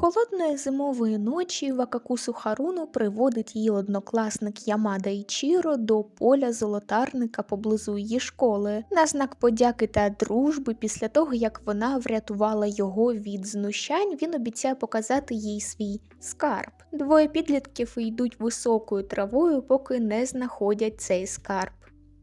Холодної зимової ночі Вакакусу Харуну приводить її однокласник Ямада Ічіро до поля золотарника поблизу її школи на знак подяки та дружби. Після того як вона врятувала його від знущань, він обіцяє показати їй свій скарб. Двоє підлітків йдуть високою травою, поки не знаходять цей скарб.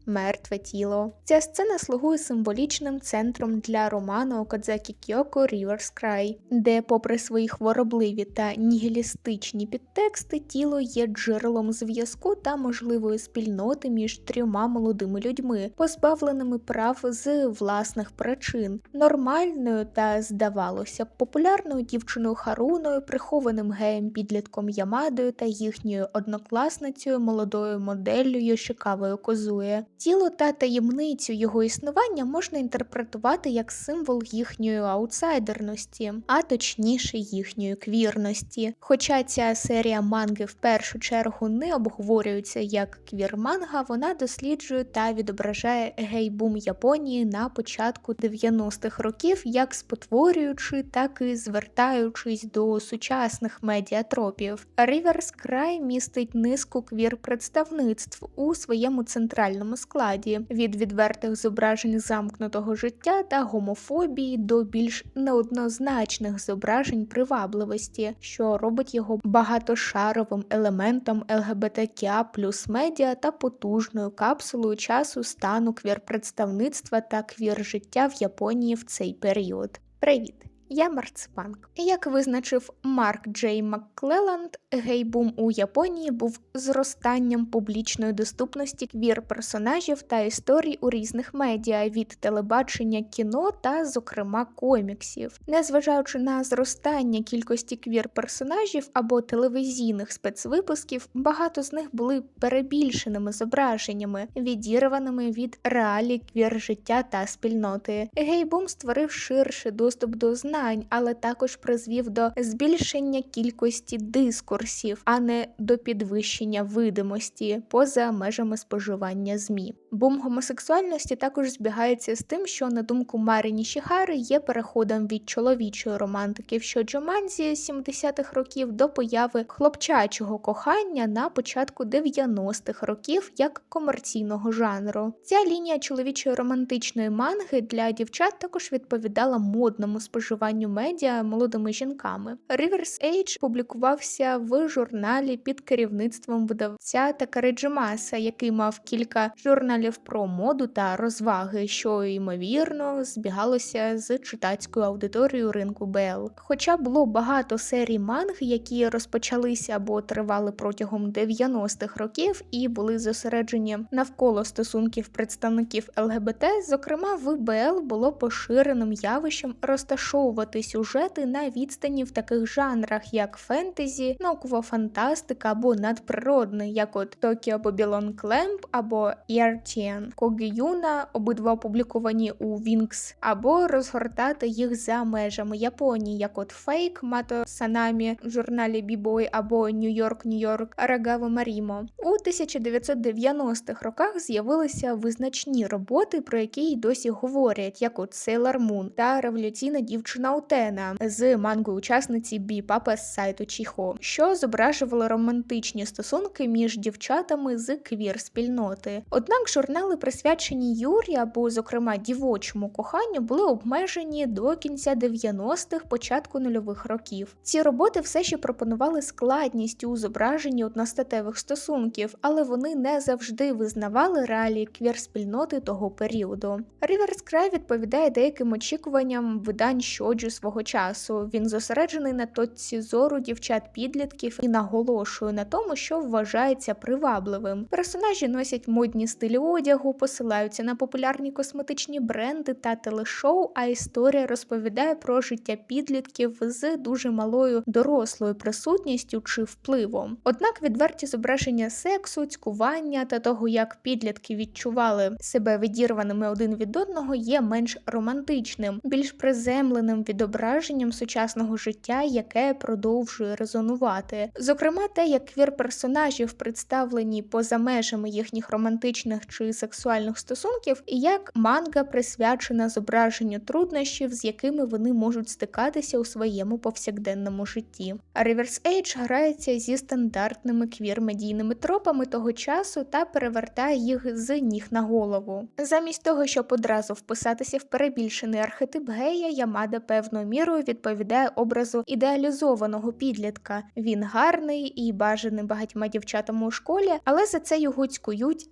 Мертве тіло. Ця сцена слугує символічним центром для роману Окадзакі Кьоко Rivers Cry, де, попри свої хворобливі та нігілістичні підтексти, тіло є джерелом зв'язку та можливої спільноти між трьома молодими людьми, позбавленими прав з власних причин, нормальною та, здавалося б, популярною дівчиною Харуною, прихованим геєм підлітком Ямадою та їхньою однокласницею молодою моделлю Йошикавою Козує. Тіло та таємницю його існування можна інтерпретувати як символ їхньої аутсайдерності, а точніше їхньої квірності. Хоча ця серія манги в першу чергу не обговорюється як квір-манга, вона досліджує та відображає гей-бум Японії на початку 90-х років, як спотворюючи, так і звертаючись до сучасних медіатропів. Rivers Cry містить низку квір-представництв у своєму центральному складі від відвертих зображень замкнутого життя та гомофобії до більш неоднозначних зображень привабливості, що робить його багатошаровим елементом ЛГБТК плюс медіа та потужною капсулою часу стану квір-представництва та квір-життя в Японії в цей період. Привіт! Я Марципанк. Як визначив Марк Джей Макклеланд, гейбум у Японії був зростанням публічної доступності квір-персонажів та історій у різних медіа від телебачення, кіно та, зокрема, коміксів. Незважаючи на зростання кількості квір-персонажів або телевізійних спецвипусків, багато з них були перебільшеними зображеннями, відірваними від реалій квір-життя та спільноти. Гейбум створив ширший доступ до знань знань, але також призвів до збільшення кількості дискурсів, а не до підвищення видимості поза межами споживання ЗМІ. Бум гомосексуальності також збігається з тим, що на думку Марі Нішіхари є переходом від чоловічої романтики в Шоджоманзі 70-х років до появи хлопчачого кохання на початку 90-х років як комерційного жанру. Ця лінія чоловічої романтичної манги для дівчат також відповідала модному споживанню медіа молодими жінками. Rivers Age публікувався в журналі під керівництвом видавця Такари Джимаса, який мав кілька журналів про моду та розваги, що ймовірно збігалося з читацькою аудиторією ринку БЛ. Хоча було багато серій манг, які розпочалися або тривали протягом 90-х років і були зосереджені навколо стосунків представників ЛГБТ, зокрема в БЛ було поширеним явищем розташовувати сюжети на відстані в таких жанрах, як фентезі, наукова фантастика або надприродне, як от Токіо Babylon Clamp або Яртіен Когіюна, обидва опубліковані у Вінкс, або розгортати їх за межами Японії, як от Фейк Мато Санамі в журналі Бібой або Нью-Йорк, Нью-Йорк Арагава Марімо. У 1990-х роках з'явилися визначні роботи, про які й досі говорять, як от Сейлор Мун та революційна дівчина Утена з мангою учасниці Бі Папа з сайту Чіхо, що зображували романтичні стосунки між дівчатами з квір спільноти. Однак журнали, присвячені Юрі або, зокрема, дівочому коханню, були обмежені до кінця 90-х, початку нульових років. Ці роботи все ще пропонували складність у зображенні одностатевих стосунків, але вони не завжди визнавали реалії квір-спільноти того періоду. Rivers Cry відповідає деяким очікуванням видань щоджу свого часу. Він зосереджений на точці зору дівчат-підлітків і наголошує на тому, що вважається привабливим. Персонажі носять модні стилі одягу, посилаються на популярні косметичні бренди та телешоу. А історія розповідає про життя підлітків з дуже малою дорослою присутністю чи впливом. Однак відверті зображення сексу, цькування та того, як підлітки відчували себе відірваними один від одного, є менш романтичним, більш приземленим відображенням сучасного життя, яке продовжує резонувати. Зокрема, те, як квір персонажів представлені поза межами їхніх романтичних чи сексуальних стосунків, і як манга присвячена зображенню труднощів, з якими вони можуть стикатися у своєму повсякденному житті. А Reverse Age грається зі стандартними квір-медійними тропами того часу та перевертає їх з ніг на голову. Замість того, щоб одразу вписатися в перебільшений архетип гея, Ямада певною мірою відповідає образу ідеалізованого підлітка. Він гарний і бажаний багатьма дівчатами у школі, але за це його цькують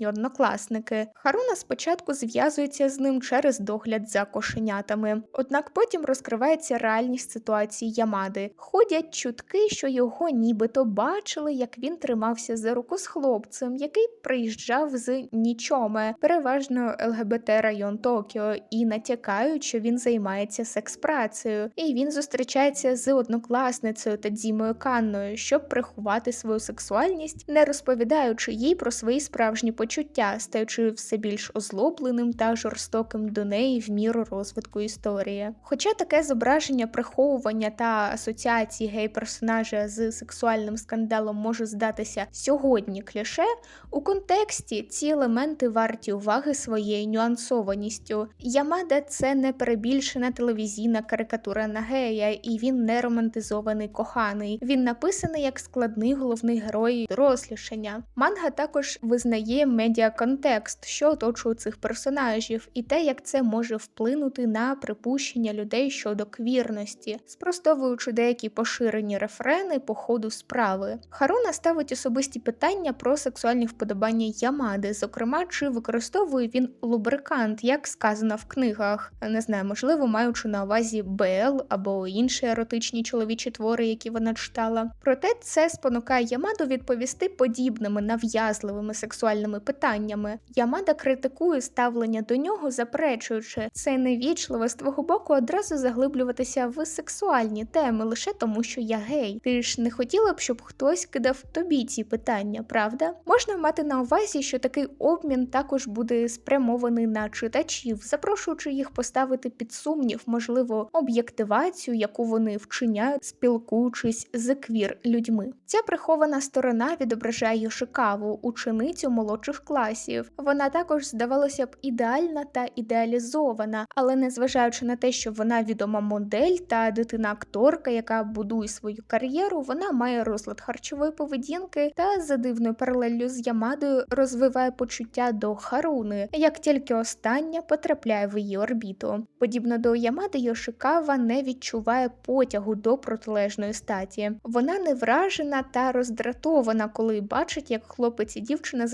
заздрісні однокласники. Харуна спочатку зв'язується з ним через догляд за кошенятами, однак потім розкривається реальність ситуації Ямади. Ходять чутки, що його нібито бачили, як він тримався за руку з хлопцем, який приїжджав з нічоме, переважно ЛГБТ район Токіо, і натякають, що він займається секс-працею, і він зустрічається з однокласницею Тадзімою Канною, щоб приховати свою сексуальність, не розповідаючи їй про свої справжні почуття, стаючи все більш озлобленим та жорстоким до неї в міру розвитку історії. Хоча таке зображення приховування та асоціації гей-персонажа з сексуальним скандалом може здатися сьогодні кліше, у контексті ці елементи варті уваги своєю нюансованістю. Ямада це не перебільшена телевізійна карикатура на гея, і він не романтизований коханий. Він написаний як складний головний герой дорослішання. Манга також визнає медіаконтекст, що оточує цих персонажів, і те, як це може вплинути на припущення людей щодо квірності, спростовуючи деякі поширені рефрени по ходу справи. Харуна ставить особисті питання про сексуальні вподобання Ямади, зокрема, чи використовує він лубрикант, як сказано в книгах, не знаю, можливо, маючи на увазі БЛ або інші еротичні чоловічі твори, які вона читала. Проте це спонукає Ямаду відповісти подібними нав'язливими сексуальними питаннями. Ямада критикує ставлення до нього, заперечуючи це невічливо з твого боку одразу заглиблюватися в сексуальні теми лише тому, що я гей. Ти ж не хотіла б, щоб хтось кидав тобі ці питання, правда? Можна мати на увазі, що такий обмін також буде спрямований на читачів, запрошуючи їх поставити під сумнів, можливо, об'єктивацію, яку вони вчиняють, спілкуючись з квір людьми. Ця прихована сторона відображає Йошикаву, ученицю молодших класів. Вона також здавалося б ідеальна та ідеалізована, але незважаючи на те, що вона відома модель та дитина-акторка, яка будує свою кар'єру, вона має розлад харчової поведінки та за дивною паралеллю з Ямадою розвиває почуття до Харуни, як тільки остання потрапляє в її орбіту. Подібно до Ямади, Йошикава не відчуває потягу до протилежної статі. Вона не вражена та роздратована, коли бачить, як хлопець і дівчина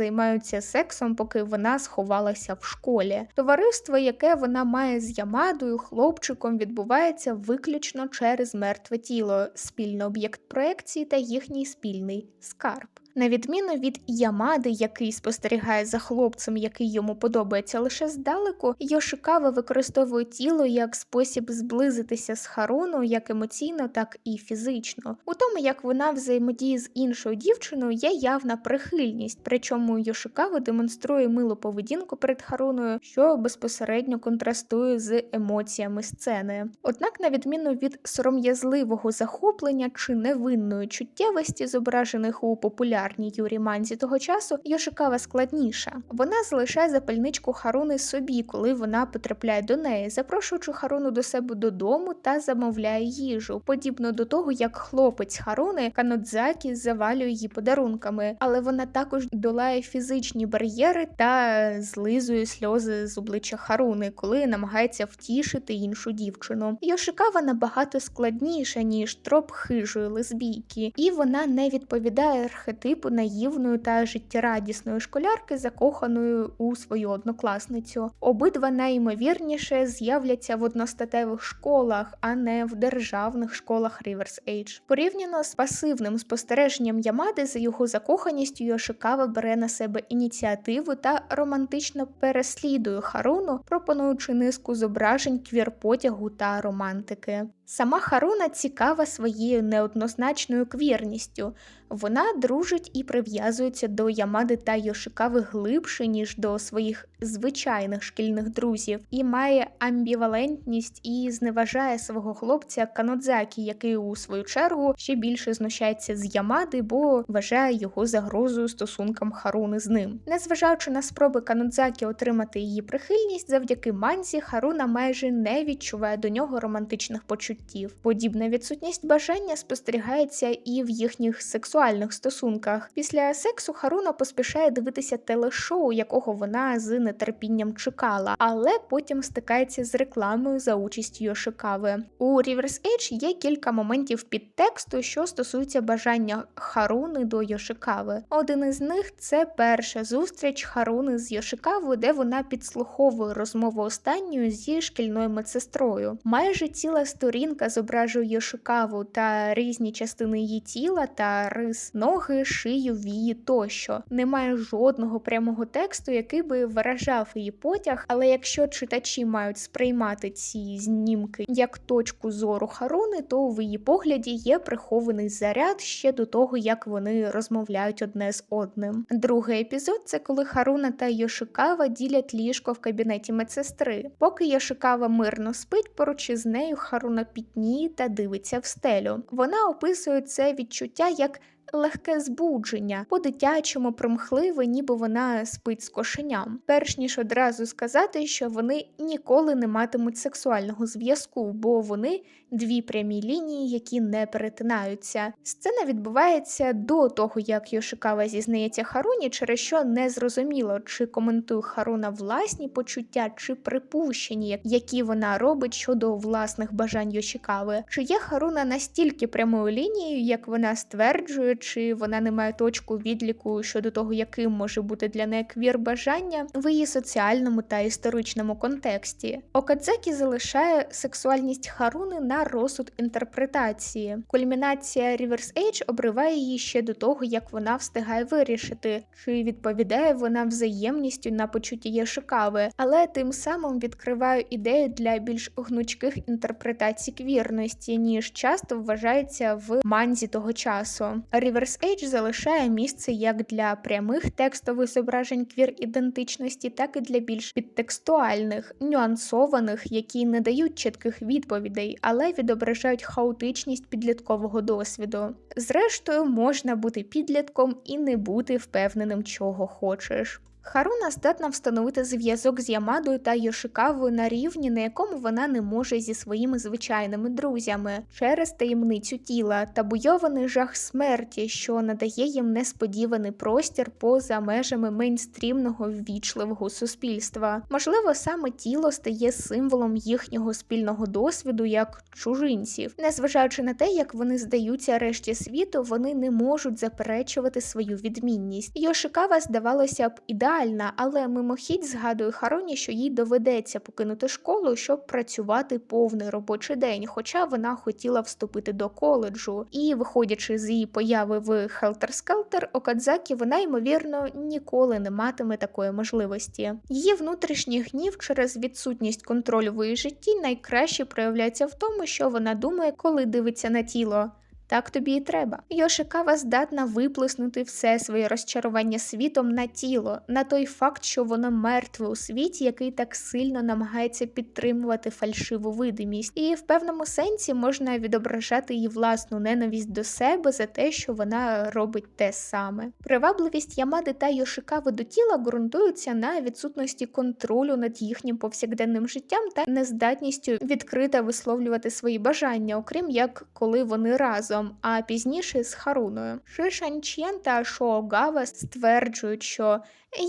займаються сексом, поки вона сховалася в школі. Товариство, яке вона має з Ямадою, хлопчиком, відбувається виключно через мертве тіло, спільний об'єкт проекції та їхній спільний скарб. На відміну від Ямади, який спостерігає за хлопцем, який йому подобається лише здалеку, Йошикава використовує тіло як спосіб зблизитися з Харуну як емоційно, так і фізично. У тому, як вона взаємодіє з іншою дівчиною, є явна прихильність, причому Йошикава демонструє милу поведінку перед Харуною, що безпосередньо контрастує з емоціями сцени. Однак, на відміну від сором'язливого захоплення чи невинної чуттєвості, зображених у популярній популярній Юрі Манзі того часу, Йошикава складніша. Вона залишає запальничку Харуни собі, коли вона потрапляє до неї, запрошуючи Харуну до себе додому та замовляє їжу, подібно до того, як хлопець Харуни Канодзакі завалює її подарунками, але вона також долає фізичні бар'єри та злизує сльози з обличчя Харуни, коли намагається втішити іншу дівчину. Йошикава набагато складніша ніж троп хижої лесбійки, і вона не відповідає архетипу типу наївної та життєрадісної школярки, закоханої у свою однокласницю. Обидва найімовірніше з'являться в одностатевих школах, а не в державних школах Rivers Age. Порівняно з пасивним спостереженням Ямади за його закоханістю Йошикава бере на себе ініціативу та романтично переслідує Харуну, пропонуючи низку зображень квір-потягу та романтики. Сама Харуна цікава своєю неоднозначною квірністю. Вона дружить і прив'язується до Ямади та Йошикави глибше, ніж до своїх звичайних шкільних друзів, і має амбівалентність і зневажає свого хлопця Канодзакі, який у свою чергу ще більше знущається з Ямади, бо вважає його загрозою стосункам Харуни з ним. Незважаючи на спроби Канодзакі отримати її прихильність, завдяки манзі Харуна майже не відчуває до нього романтичних почуттів. Подібна відсутність бажання спостерігається і в їхніх сексуальних стосунках. Після сексу Харуна поспішає дивитися телешоу, якого вона з нетерпінням чекала, але потім стикається з рекламою за участю Йошикави. У Reverse Age є кілька моментів підтексту, що стосуються бажання Харуни до Йошикави. Один із них це перша зустріч Харуни з Йошикавою, де вона підслуховує розмову останньою зі шкільною медсестрою. Майже ціла сторінка зображує Йошикаву та різні частини її тіла та рис ноги, шию, вії тощо. Немає жодного прямого тексту, який би виражав її потяг. Але якщо читачі мають сприймати ці знімки як точку зору Харуни, то в її погляді є прихований заряд ще до того, як вони розмовляють одне з одним. Другий епізод це коли Харуна та Йошикава ділять ліжко в кабінеті медсестри. Поки Йошикава мирно спить, поруч із нею Харуна пітніє та дивиться в стелю. Вона описує це відчуття як легке збудження, по-дитячому примхливе, ніби вона спить з кошеням. Перш ніж одразу сказати, що вони ніколи не матимуть сексуального зв'язку, бо вони дві прямі лінії, які не перетинаються. Сцена відбувається до того, як Йошикава зізнається Харуні, через що не зрозуміло, чи коментує Харуна власні почуття чи припущення, які вона робить щодо власних бажань Йошикави. Чи є Харуна настільки прямою лінією, як вона стверджує, чи вона не має точку відліку щодо того, яким може бути для неї квір бажання в її соціальному та історичному контексті. Окадзекі залишає сексуальність Харуни на розсуд інтерпретації. Кульмінація Reverse Age обриває її ще до того, як вона встигає вирішити, чи відповідає вона взаємністю на почуття Єшикави, але тим самим відкриває ідею для більш гнучких інтерпретацій квірності, ніж часто вважається в манзі того часу. Reverse Age залишає місце як для прямих текстових зображень квір ідентичності, так і для більш підтекстуальних, нюансованих, які не дають чітких відповідей, але відображають хаотичність підліткового досвіду. Зрештою, можна бути підлітком і не бути впевненим, чого хочеш. Харуна здатна встановити зв'язок з Ямадою та Йошикавою на рівні, на якому вона не може зі своїми звичайними друзями, через таємницю тіла та буйований жах смерті, що надає їм несподіваний простір поза межами мейнстрімного ввічливого суспільства. Можливо, саме тіло стає символом їхнього спільного досвіду як чужинців, незважаючи на те, як вони здаються решті світу, вони не можуть заперечувати свою відмінність. Йошикава здавалося б ідеально ідеальна, але мимохідь згадує Хароні, що їй доведеться покинути школу, щоб працювати повний робочий день, хоча вона хотіла вступити до коледжу. І, виходячи з її появи в Хелтер Скелтер, Окадзакі, вона ймовірно ніколи не матиме такої можливості. Її внутрішній гнів через відсутність контролю в її житті найкраще проявляється в тому, що вона думає, коли дивиться на тіло. Так тобі і треба. Йошикава здатна виплеснути все своє розчарування світом на тіло, на той факт, що воно мертве у світі, який так сильно намагається підтримувати фальшиву видимість, і в певному сенсі можна відображати її власну ненависть до себе за те, що вона робить те саме. Привабливість Ямади та Йошикави до тіла ґрунтуються на відсутності контролю над їхнім повсякденним життям та нездатністю відкрито висловлювати свої бажання, окрім як коли вони разом разом, а пізніше з Харуною. Ши Шанчєн та Шоогава стверджують, що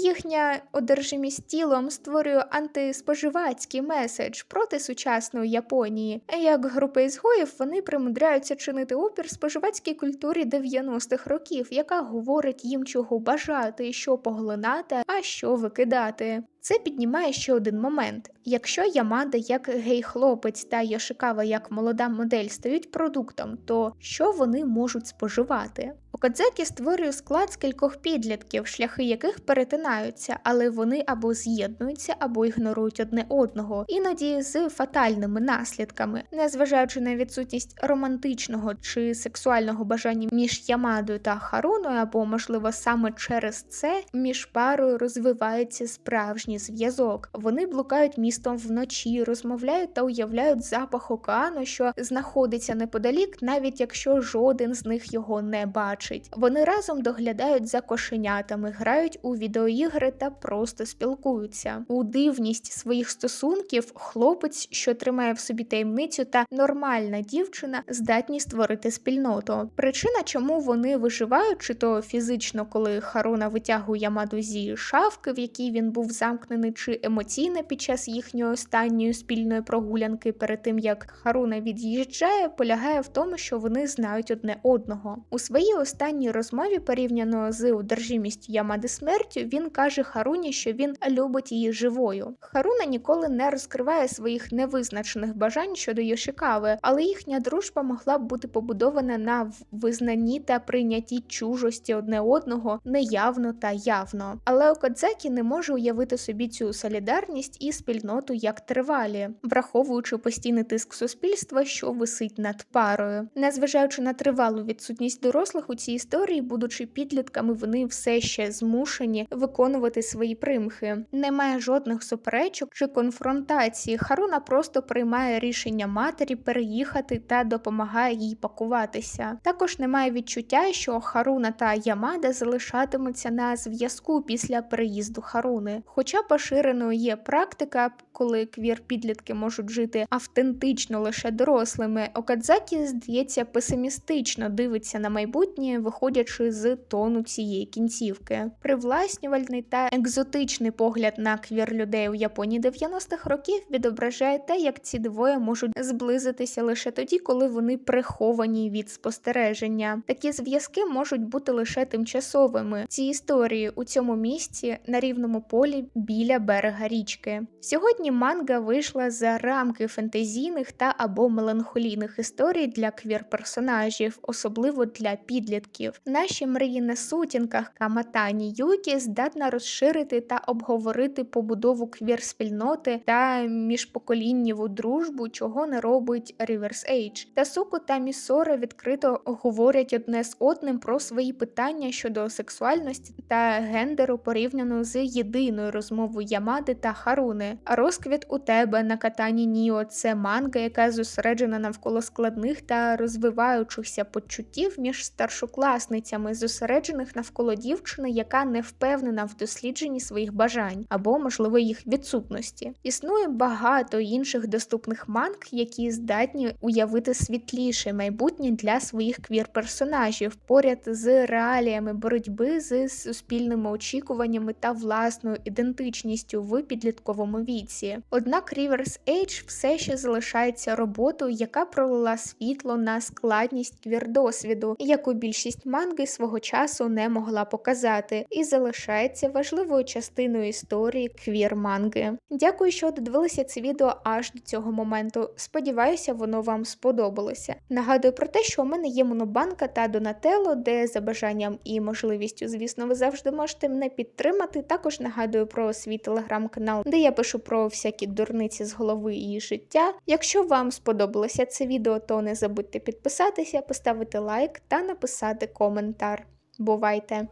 їхня одержимість тілом створює антиспоживацький меседж проти сучасної Японії. Як група ізгоїв вони примудряються чинити опір споживацькій культурі 90-х років, яка говорить їм, чого бажати, що поглинати, а що викидати. Це піднімає ще один момент: якщо Ямада як гей-хлопець та Йошикава як молода модель стають продуктом, то що вони можуть споживати? Окадзакі створює склад з кількох підлітків, шляхи яких перетинаються, але вони або з'єднуються, або ігнорують одне одного, іноді з фатальними наслідками, незважаючи на відсутність романтичного чи сексуального бажання між Ямадою та Харуною, або, можливо, саме через це між парою розвивається справжній зв'язок. Вони блукають містом вночі, розмовляють та уявляють запах океану, що знаходиться неподалік, навіть якщо жоден з них його не бачить. Вони разом доглядають за кошенятами, грають у відеоігри та просто спілкуються. У дивність своїх стосунків хлопець, що тримає в собі таємницю, та нормальна дівчина здатні створити спільноту. Причина, чому вони виживають, чи то фізично, коли Харуна витягує Ямаду зі шафки, в якій він був замкнений, чи емоційно під час їхньої останньої спільної прогулянки, перед тим як Харуна від'їжджає, полягає в тому, що вони знають одне одного. У своїй останній розмові, порівняно з одержимістю Ямади смертю, він каже Харуні, що він любить її живою. Харуна ніколи не розкриває своїх невизначених бажань щодо Йошикави, але їхня дружба могла б бути побудована на визнанні та прийнятті чужості одне одного неявно та явно. Але Окадзакі не може уявити собі цю солідарність і спільноту як тривалі, враховуючи постійний тиск суспільства, що висить над парою. Незважаючи на тривалу відсутність дорослих у цій історії, будучи підлітками, вони все ще змушені виконувати свої примхи. Немає жодних суперечок чи конфронтації. Харуна просто приймає рішення матері переїхати та допомагає їй пакуватися. Також немає відчуття, що Харуна та Ямада залишатимуться на зв'язку після переїзду Харуни. Хоча поширеною є практика, коли квір підлітки можуть жити автентично лише дорослими, Окадзакі, здається, песимістично дивиться на майбутнє, виходячи з тону цієї кінцівки. Привласнювальний та екзотичний погляд на квір людей у Японії 90-х років відображає те, як ці двоє можуть зблизитися лише тоді, коли вони приховані від спостереження. Такі зв'язки можуть бути лише тимчасовими. Ці історії у цьому місці на рівному полі біля берега річки. Сьогодні манга вийшла за рамки фентезійних та або меланхолійних історій для квір-персонажів, особливо для підлітків. Наші мрії на сутінках Каматані Юкі здатна розширити та обговорити побудову квір-спільноти та міжпоколіннєву дружбу, чого не робить Reverse Age. Тасуко та Місора відкрито говорять одне з одним про свої питання щодо сексуальності та гендеру порівняно з єдиною розмовою Ямади та Харуни. Розквіт у тебе на катані Ніо це манга, яка зосереджена навколо складних та розвиваючихся почуттів між старшокласницями, зосереджених навколо дівчини, яка не впевнена в дослідженні своїх бажань або, можливо, їх відсутності. Існує багато інших доступних манг, які здатні уявити світліше майбутнє для своїх квір-персонажів поряд з реаліями боротьби з суспільними очікуваннями та власною ідентичністю в підлітковому віці. Однак Rivers Age все ще залишається роботою, яка пролила світло на складність квір-досвіду, яку більшість манги свого часу не могла показати, і залишається важливою частиною історії квір-манги. Дякую, що додивилися це відео аж до цього моменту. Сподіваюся, воно вам сподобалося. Нагадую про те, що у мене є монобанка та Донателло, де за бажанням і можливістю, звісно, ви завжди можете мене підтримати. Також нагадую про свій телеграм-канал, де я пишу про всякі дурниці з голови і життя. Якщо вам сподобалося це відео, то не забудьте підписатися, поставити лайк та написати коментар. Бувайте!